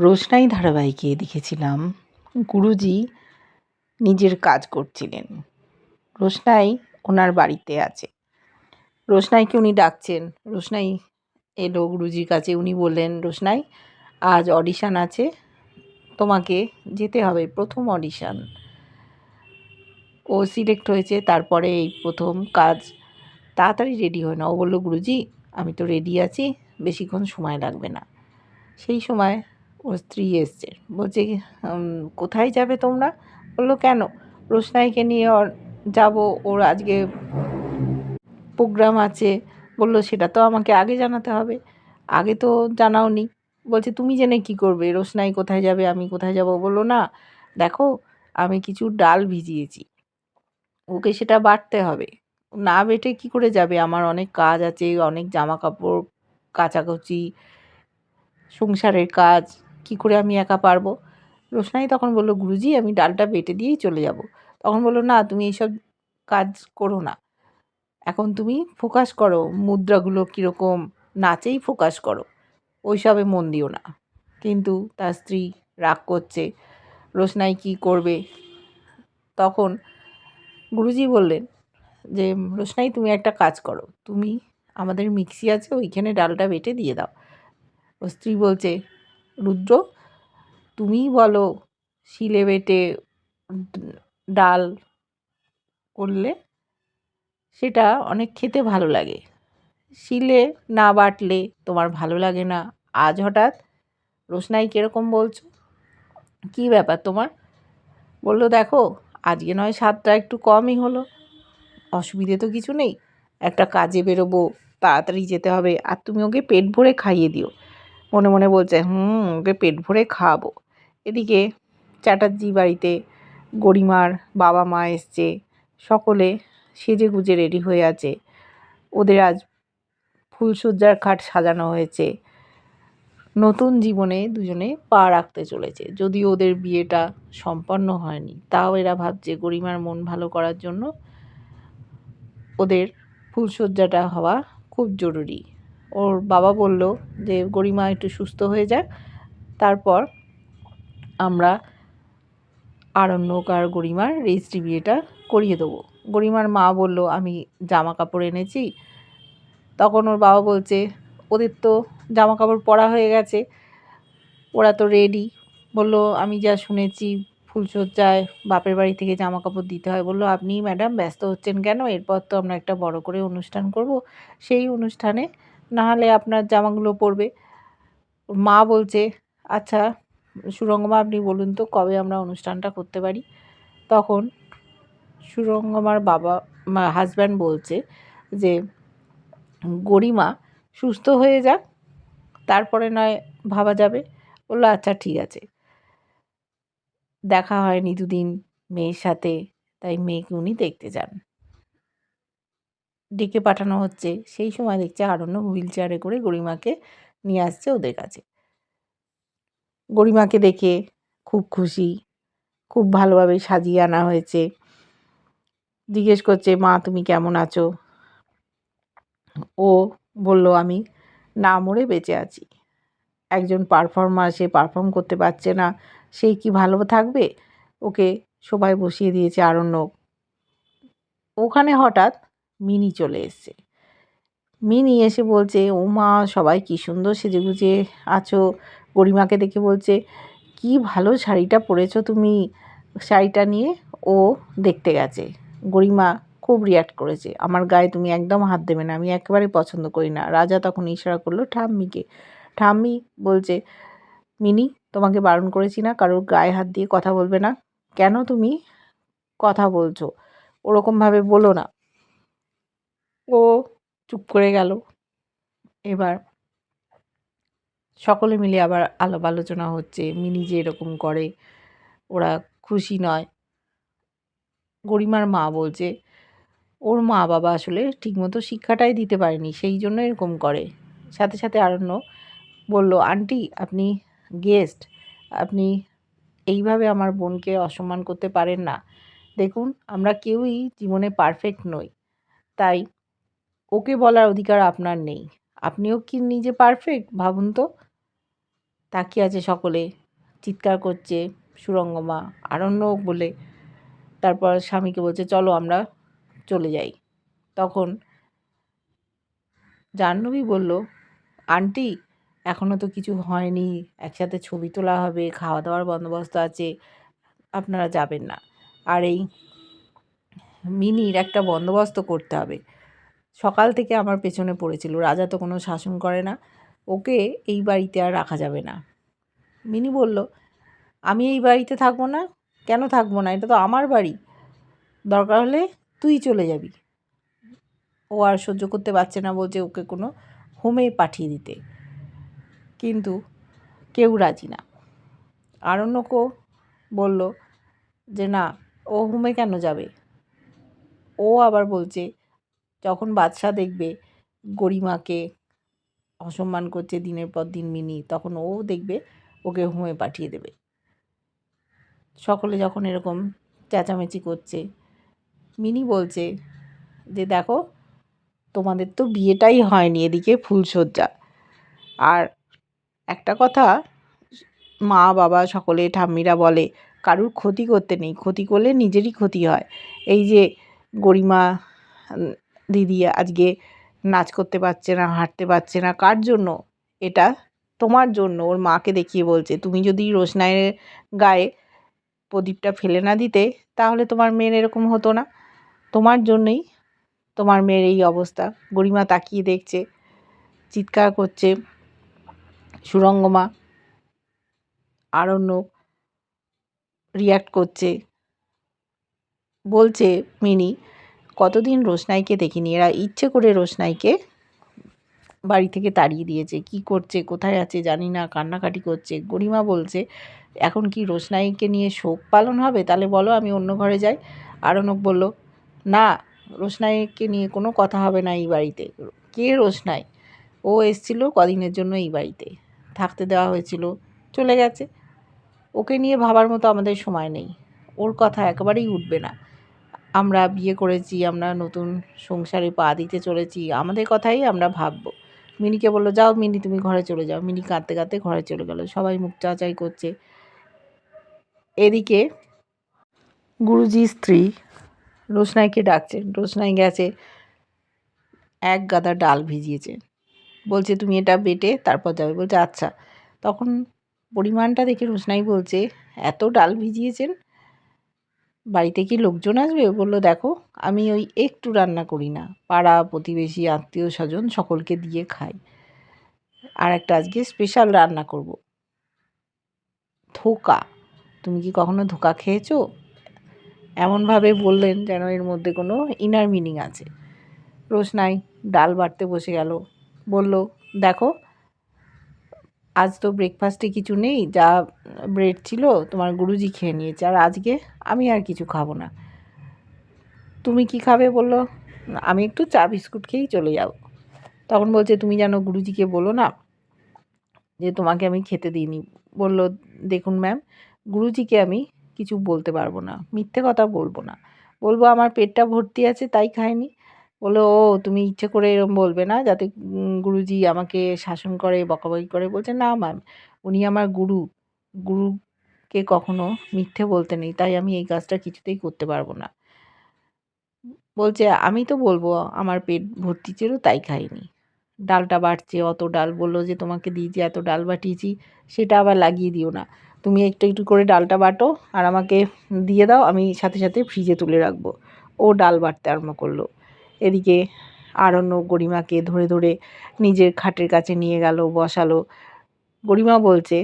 রোশনাই ধারাবাহিকে দেখেছিলাম। গুরুজি নিজের কাজ করছিলেন। রোশনাই ওনার বাড়িতে আছে। রোশনাইকে উনি ডাকছেন। রোশনাই এলো গুরুজির কাছে। উনি বললেন, রোশনাই, আজ অডিশান আছে। তোমাকে যেতে হবে। প্রথম অডিশান। ও সিলেক্ট হয়েছে। তারপরে এই প্রথম কাজ তাড়াতাড়ি রেডি হয় না। ও বলল, গুরুজি, আমি তো রেডি আছি। বেশিক্ষণ সময় লাগবে না। সেই সময় স্ত্রী এসছে। বলছে কোথায় যাবে তোমরা? বলল, কেন? রোশনাইকে নিয়ে ওর যাব, ওর আজকে প্রোগ্রাম আছে। বলল, সেটা তো আমাকে আগে জানাতে হবে। আগে তো জানাওনি। বলছে, তুমি জেনে কি করবে? রোশনাই কোথায় যাবে, আমি কোথায় যাব? বলল, না, দেখো, আমি কিছু ডাল ভিজিয়েছি। ওকে সেটা বাটতে হবে। না বেটে কি করে যাবে? আমার অনেক কাজ আছে, অনেক জামা কাপড় কাচাকুচি, সংসারের কাজ কি করে আমি একা পারব? রোশনাই তখন বলল, গুরুজি, আমি ডালটা বেটে দিয়েই চলে যাব। তখন বলল, না, তুমি এইসব কাজ করো না। এখন তুমি ফোকাস করো, মুদ্রাগুলো কীরকম নাচেই ফোকাস করো। ওইসবে মন দিও না। কিন্তু তার স্ত্রী রাগ করছে। রোশনাই কী করবে? তখন গুরুজি বললেন যে, রোশনাই, তুমি একটা কাজ করো। তুমি আমাদের মিক্সি আছে, ওইখানে ডালটা বেটে দিয়ে দাও। ও স্ত্রী বলছে রুদ্র, তুমিই বলো শিলে বেটে ডাল করলে সেটা অনেক খেতে ভালো লাগে। শিলে না বাটলে তোমার ভালো লাগে না। আজ হঠাৎ রোশনাই কীরকম বলছো? কী ব্যাপার তোমার? বলল, দেখো, আজকে নয় স্বাদটা একটু কমই হলো। অসুবিধে তো কিছু নেই। একটা কাজে বেরোবো, তাড়াতাড়ি যেতে হবে। আর তুমি ওকে পেট ভরে খাইয়ে দিও। মনে মনে বলছে, হুম, ওকে পেট ভরে খাওয়াবো। এদিকে চ্যাটার্জি বাড়িতে গরিমার বাবা মা এসছে, সকলে সেজে গুজে রেডি হয়ে আছে। ওদের আজ ফুলসজ্জার খাট সাজানো হয়েছে। নতুন জীবনে দুজনে পা রাখতে চলেছে, যদিও ওদের বিয়েটা সম্পন্ন হয়নি। তাও এরা ভাবছে গরিমার মন ভালো করার জন্য ওদের ফুলসজ্জাটা হওয়া খুব জরুরি। ওর বাবা বলল যে, গরিমা, একটু সুস্থ হয়ে যাক তারপর আমরা আরণ্যক আর গরিমার রেজিস্ট্রি বিয়েটা করিয়ে দেবো। গরিমার মা বলল, আমি জামা কাপড় এনেছি। তখন ওর বাবা বলছে, ওদের তো জামা কাপড় পরা হয়ে গেছে, ওরা তো রেডি বলল, আমি যা শুনেছি ফুলসজ্জায় বাপের বাড়ি থেকে জামা কাপড় দিতে হয়। বলল, আপনি ম্যাডাম ব্যস্ত হচ্ছেন কেন? এরপর তো আমরা একটা বড় করে অনুষ্ঠান করব। সেই অনুষ্ঠানে নাহলে আপনার জামাগুলো পরবে। মা বলছে আচ্ছা সুরঙ্গমা আপনি বলুন তো, কবে আমরা অনুষ্ঠানটা করতে পারি? তখন সুরঙ্গমার বাবা হাজব্যান্ড বলছে যে, গরিমা, সুস্থ হয়ে যাক, তারপরে নয় ভাবা যাবে। বলল আচ্ছা ঠিক আছে। দেখা হয়নি দুদিন মেয়ের সাথে, তাই মেয়েকে উনি দেখতে যান। ডেকে পাঠানো হচ্ছে, সেই সময় দেখছে আরণ্য হুইল চেয়ারে করে গরিমাকে নিয়ে আসছে ওদের কাছে। গরিমাকে দেখে খুব খুশি, খুব ভালোভাবে সাজিয়ে আনা হয়েছে। জিজ্ঞেস করছে, মা, তুমি কেমন আছো? ও বলল, আমি না মরে বেঁচে আছি। একজন পারফর্মার সে পারফর্ম করতে পারছে না সেই কি ভালো থাকবে? ওকে সবাই বসিয়ে দিয়েছে আরণ্যক। ওখানে হঠাৎ মিনি চলে এসছে। মিনি এসে বলছে ও মা সবাই কী সুন্দর সেজে গুজে আছো। গরিমাকে দেখে বলছে, কি ভালো শাড়িটা পরেছো তুমি শাড়িটা নিয়ে। ও দেখতে গেছে। গরিমা খুব রিয়াক্ট করেছে, আমার গায়ে তুমি একদম হাত দেবে না, আমি একেবারে পছন্দ করি না। রাজা তখন ইশারা করল, ঠাম্মিকে। ঠাম্মি বলছে, মিনি, তোমাকে বারণ করেছি না, কারোর গায়ে হাত দিয়ে কথা বলবে না। কেন তুমি? কথা বলছো। ওরকমভাবে বলো না। ও চুপ করে গেল। এবার সকলে মিলে আবার আলাপ আলোচনা হচ্ছে। মিনি যে এরকম করে, ওরা খুশি নয়। গরিমার মা বলছে, ওর মা বাবা আসলে ঠিকমতো শিক্ষাটাই দিতে পারেনি, সেই জন্য এরকম করে। সাথে সাথে আরণ্য বলল, আন্টি, আপনি গেস্ট, আপনি এইভাবে আমার বোনকে অসম্মান করতে পারেন না। দেখুন, আমরা কেউই জীবনে পারফেক্ট নই। তাই ওকে বলার অধিকার আপনার নেই। আপনিও কি নিজে পারফেক্ট ভাবুন তো। তাকিয়ে আছে সকলে। চিৎকার করছে সুরঙ্গমা আরণ্যক বলে। তারপর স্বামীকে বলছে, চলো আমরা চলে যাই। তখন জাহ্নবী বলল, আন্টি এখনও তো কিছু হয়নি। একসাথে ছবি তোলা হবে খাওয়া দাওয়ার বন্দোবস্ত আছে। আপনারা যাবেন না। আর এই মিনির একটা বন্দোবস্ত করতে হবে। সকাল থেকে আমার পেছনে পড়েছিল, রাজা তো কোনো শাসন করে না, ওকে এই বাড়িতে আর রাখা যাবে না। মিনি বলল, আমি এই বাড়িতে থাকব না? কেন থাকব না? এটা তো আমার বাড়ি। দরকার হলে তুই চলে যাবি। ও আর সহ্য করতে পারছে না বলছে ওকে কোনো হোমে পাঠিয়ে দিতে। কিন্তু কেউ রাজি না। আরণ্যকও বলল যে, না, ও হোমে কেন যাবে? ও আবার বলছে যখন বাদশাহ দেখবে গরিমাকে অসম্মান করছে দিনের পর দিন মিনি, তখন ও দেখবে ওকে হোমে পাঠিয়ে দেবে। সকলে যখন এরকম চেঁচামেচি করছে, মিনি বলছে যে, দেখো, তোমাদের তো বিয়েটাই হয়নি এদিকে ফুলশয্যা। আর একটা কথা, মা, বাবা, সকলে, ঠাম্মিরা বলে, কারুর ক্ষতি করতে নেই, ক্ষতি করলে নিজেরই ক্ষতি হয়। এই যে গরিমা দিদি আজকে নাচ করতে পারছে না, হাঁটতে পারছে না, কার জন্য? এটা তোমার জন্য। ওর মাকে দেখিয়ে বলছে, তুমি যদি রোশনাইয়ের গায়ে প্রদীপটা ফেলে না দিতে, তাহলে তোমার মেয়ের এরকম হতো না। তোমার জন্যই তোমার মেয়ের এই অবস্থা। গরিমা তাকিয়ে দেখছে, চিৎকার করছে। সুরঙ্গমা আরণ্য রিয়াক্ট করছে। বলছে, মিনি কতদিন রোশনাইকে দেখিনি? এরা ইচ্ছে করে রোশনাইকে বাড়ি থেকে তাড়িয়ে দিয়েছে। কি করছে? কোথায় আছে? জানি না। কান্নাকাটি করছে। গরিমা বলছে, এখন কি রোশনাইকে নিয়ে শোক পালন হবে? তাহলে বলো, আমি অন্য ঘরে যাই। আরণক বলল, না, রোশনাইকে নিয়ে কোনো কথা হবে না এই বাড়িতে। কে রোশনাই? ও এসছিল কদিনের জন্য এই বাড়িতে। থাকতে দেওয়া হয়েছিল। চলে গেছে। ওকে নিয়ে ভাবার মতো আমাদের সময় নেই। ওর কথা একেবারেই উঠবে না। আমরা বিয়ে করেছি, আমরা নতুন সংসারে পা দিতে চলেছি, আমাদের কথাই আমরা ভাববো। মিনিকে বলল, যাও মিনি, তুমি ঘরে চলে যাও। মিনি কাঁদতে কাঁদতে ঘরে চলে গেল। সবাই মুখ চাচাই করছে। এদিকে গুরুজি স্ত্রী রোশনাইকে ডাকছেন রোশনাই গেছে, এক গাদা ডাল ভিজিয়েছে। বলছে, তুমি এটা বেটে তারপর যাবে। বলছে আচ্ছা। তখন পরিমাণটা দেখে রোশনাই বলছে, এত ডাল ভিজিয়েছেন? বাড়িতে কি লোকজন আসবে? বলল, দেখো, আমি ওই একটু রান্না করি না। পাড়া, প্রতিবেশী, আত্মীয় স্বজন সকলকে দিয়ে খাই। আর একটা আজকে স্পেশাল রান্না করব। ধোকা। তুমি কি কখনো ধোকা খেয়েছো? এমনভাবে বললেন যেন এর মধ্যে কোনো ইনার মিনিং আছে। রোশনাই ডাল বাটতে বসে গেল। বলল, দেখো আজ তো ব্রেকফাস্টে কিছু নেই, যা ব্রেড ছিল তোমার গুরুজি খেয়ে নিয়েছে। আর আজকে আমি আর কিছু খাব না। তুমি কি খাবে বলল? আমি একটু চা বিস্কুট খেয়েই চলে যাব। তখন বলছে, তুমি যেন গুরুজিকে বলো না যে তোমাকে আমি খেতে দিইনি। বলল, দেখুন ম্যাম গুরুজিকে আমি কিছু বলতে পারব না। মিথ্যে কথা বলব না। বলব, আমার পেটটা ভর্তি আছে, তাই খাইনি। বলল, ও, তুমি ইচ্ছে করে এরম বলবে না যাতে গুরুজি আমাকে শাসন করে, বকাবকি করে। বলছে, না ম্যাম উনি আমার গুরু। গুরুকে কখনো মিথ্যে বলতে নেই, তাই আমি এই কাজটা কিছুতেই করতে পারব না। বলছে, আমি তো বলব, আমার পেট ভর্তি ছিল, তাই খাইনি। ডালটা বাড়ছে, অত ডাল বলল যে তোমাকে দিয়েছি, এত ডাল বাটিয়েছি, সেটা আবার লাগিয়ে দিও না। তুমি একটু একটু করে ডালটা বাটো আর আমাকে দিয়ে দাও, আমি সাথে সাথে ফ্রিজে তুলে রাখব। ও ডাল বাটতে আরম্ভ করল। এদিকে আরণ্য গরিমাকে ধরে ধরে নিজের খাটের কাছে নিয়ে গেল, বসালো। গরিমা বলছে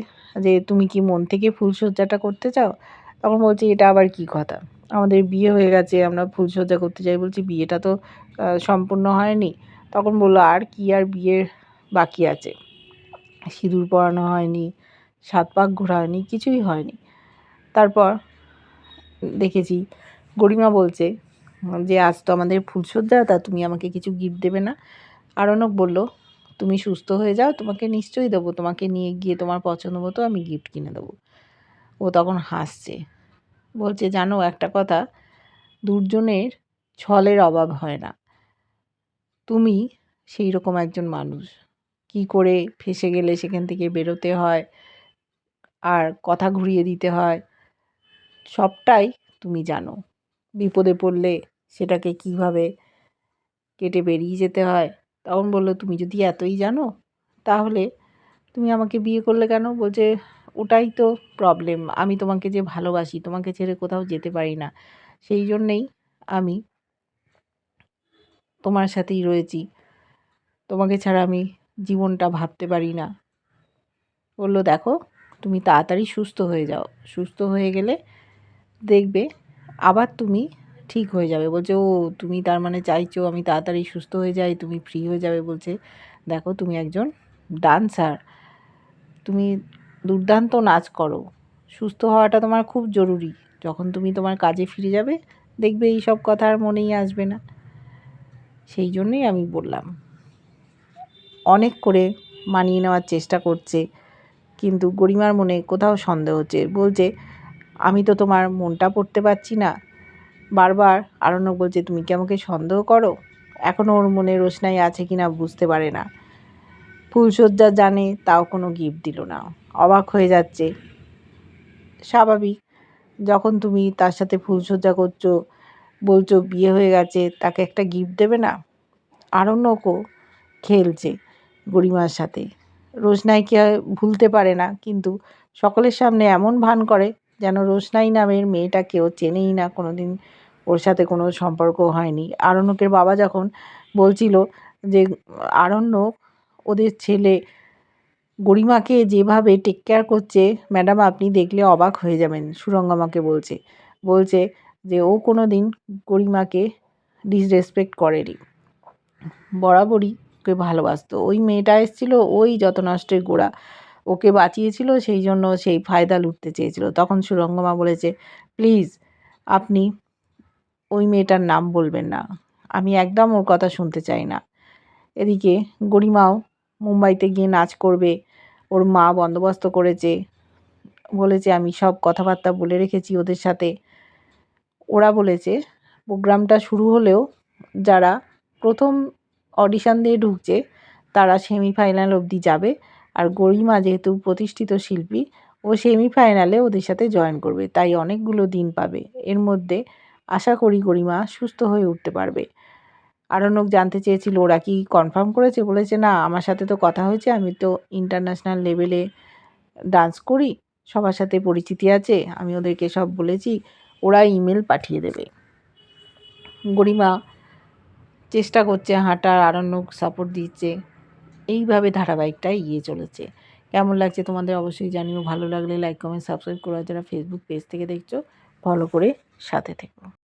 যে, তুমি কি মন থেকে ফুলসজ্জাটা করতে চাও? তখন বলছে, এটা আবার কি কথা? আমাদের বিয়ে হয়ে গেছে, আমরা ফুলসজ্জা করতে চাই। বলছি, বিয়েটা তো সম্পূর্ণ হয়নি। তখন বলল, আর কি আর বিয়ের বাকি আছে? সিঁদুর পরানো হয়নি, সাত পাক ঘোরা হয়নি কিছুই হয়নি। তারপর দেখেছি গরিমা বলছে যে আজ তো আমাদের ফুলসজ্জা তা তুমি আমাকে কিছু গিফট দেবে না। আরণক বলল, তুমি সুস্থ হয়ে যাও, তোমাকে নিশ্চয়ই দেবো। তোমাকে নিয়ে গিয়ে তোমার পছন্দ মতো আমি গিফট কিনে দেবো। ও তখন হাসছে। বলছে, জানো, একটা কথা, দুর্জনের ছলের অভাব হয় না। তুমি সেই রকম একজন মানুষ। কি করে ফেসে গেলে সেখান থেকে বেরোতে হয়? আর কথা ঘুরিয়ে দিতে হয়? সবটাই তুমি জানো। বিপদে পড়লে সেটাকে কীভাবে কেটে বেরিয়ে যেতে হয়? তখন বলল, তুমি যদি এতই জানো, তাহলে তুমি আমাকে বিয়ে করলে কেন? বলছে, ওটাই তো প্রবলেম আমি তোমাকে যে ভালোবাসি, তোমাকে ছেড়ে কোথাও যেতে পারি না। সেই জন্যেই আমি তোমার সাথেই রয়েছি। তোমাকে ছাড়া আমি জীবনটা ভাবতে পারি না। বলল, দেখো, তুমি তাড়াতাড়ি সুস্থ হয়ে যাও। সুস্থ হয়ে গেলে দেখবে আবার তুমি ঠিক হয়ে যাবে। বলছে, ও, তুমি তার মানে চাইছো আমি তাড়াতাড়ি সুস্থ হয়ে যাই, তুমি ফ্রি হয়ে যাবে। বলছে, দেখো, তুমি একজন ডান্সার তুমি দুর্দান্ত নাচ করো। সুস্থ হওয়াটা তোমার খুব জরুরি। যখন তুমি তোমার কাজে ফিরে যাবে, দেখবে এই সব কথা আর মনেই আসবে না। সেই জন্যই আমি বললাম। অনেক করে মানিয়ে নেওয়ার চেষ্টা করছে, কিন্তু গরিমার মনে কোথাও সন্দেহ হচ্ছে। বলছে আমি তো তোমার মনটা পড়তে পারছি না। বারবার আরণ্যক বলছে, তুমি কি আমাকে সন্দেহ করো? এখনও ওর মনে রোশনাই আছে কি না বুঝতে পারে না। ফুলসজ্জা জানে, তাও কোনো গিফট দিল না। অবাক হয়ে যাচ্ছে। স্বাভাবিক, যখন তুমি তার সাথে ফুলসজ্জা করছ, বলছো বিয়ে হয়ে গেছে, তাকে একটা গিফট দেবে না? আরণ্যকও খেলছে গরিমার সাথে। রোশনাইকে ভুলতে পারে না, কিন্তু সকলের সামনে এমন ভান করে যেন রোশনাই নামের মেয়েটা কেউ চেনেই না কোনো দিন ওর সাথে কোনো সম্পর্ক হয়নি। আরণ্যকের বাবা যখন বলছিল যে আরণ্যক ওদের ছেলে গরিমাকে যেভাবে টেক কেয়ার করছে, ম্যাডাম আপনি দেখলে অবাক হয়ে যাবেন সুরঙ্গমাকে বলছে। বলছে যে, ও কোনো দিন গরিমাকে ডিসরেসপেক্ট করেনি। বরাবরই ওকে ভালোবাসতো। ওই মেয়েটা এসেছিল, ওই যত নষ্টের গোড়া। ওকে বাঁচিয়েছিল, সেই জন্য সেই ফায়দা লুটতে চেয়েছিল। তখন সুরঙ্গমা বলেছে, প্লিজ, আপনি ওই মেয়েটার নাম বলবেন না। আমি একদম ওর কথা শুনতে চাই না। এদিকে গরিমাও মুম্বাইতে গিয়ে নাচ করবে। ওর মা বন্দোবস্ত করেছে। বলেছে, আমি সব কথাবার্তা বলে রেখেছি ওদের সাথে। ওরা বলেছে, প্রোগ্রামটা শুরু হলেও যারা প্রথম অডিশান দিয়ে ঢুকছে, তারা সেমিফাইনাল অবধি যাবে। আর গরিমা যেহেতু প্রতিষ্ঠিত শিল্পী, ও সেমিফাইনালে ওদের সাথে জয়েন করবে, তাই অনেকগুলো দিন পাবে। এর মধ্যে আশা করি গরিমা সুস্থ হয়ে উঠতে পারবে। আরণ্যক জানতে চেয়েছিল, ওরা কি কনফার্ম করেছে? বলেছে, না, আমার সাথে তো কথা হয়েছে, আমি তো ইন্টারন্যাশনাল লেভেলে ডান্স করি, সবার সাথে পরিচিতি আছে, আমি ওদেরকে সব বলেছি ওরা ইমেল পাঠিয়ে দেবে। গরিমা চেষ্টা করছে, হাঁটার, আরণ্যক সাপোর্ট দিচ্ছে। এইভাবে ধারাবাহিকটা এগিয়ে চলেছে। কেমন লাগছে তোমাদের অবশ্যই জানিও। ভালো লাগলে লাইক কমেন্ট সাবস্ক্রাইব করো যারা ফেসবুক পেজ থেকে দেখছ। ফলো করে সাথে থেকো।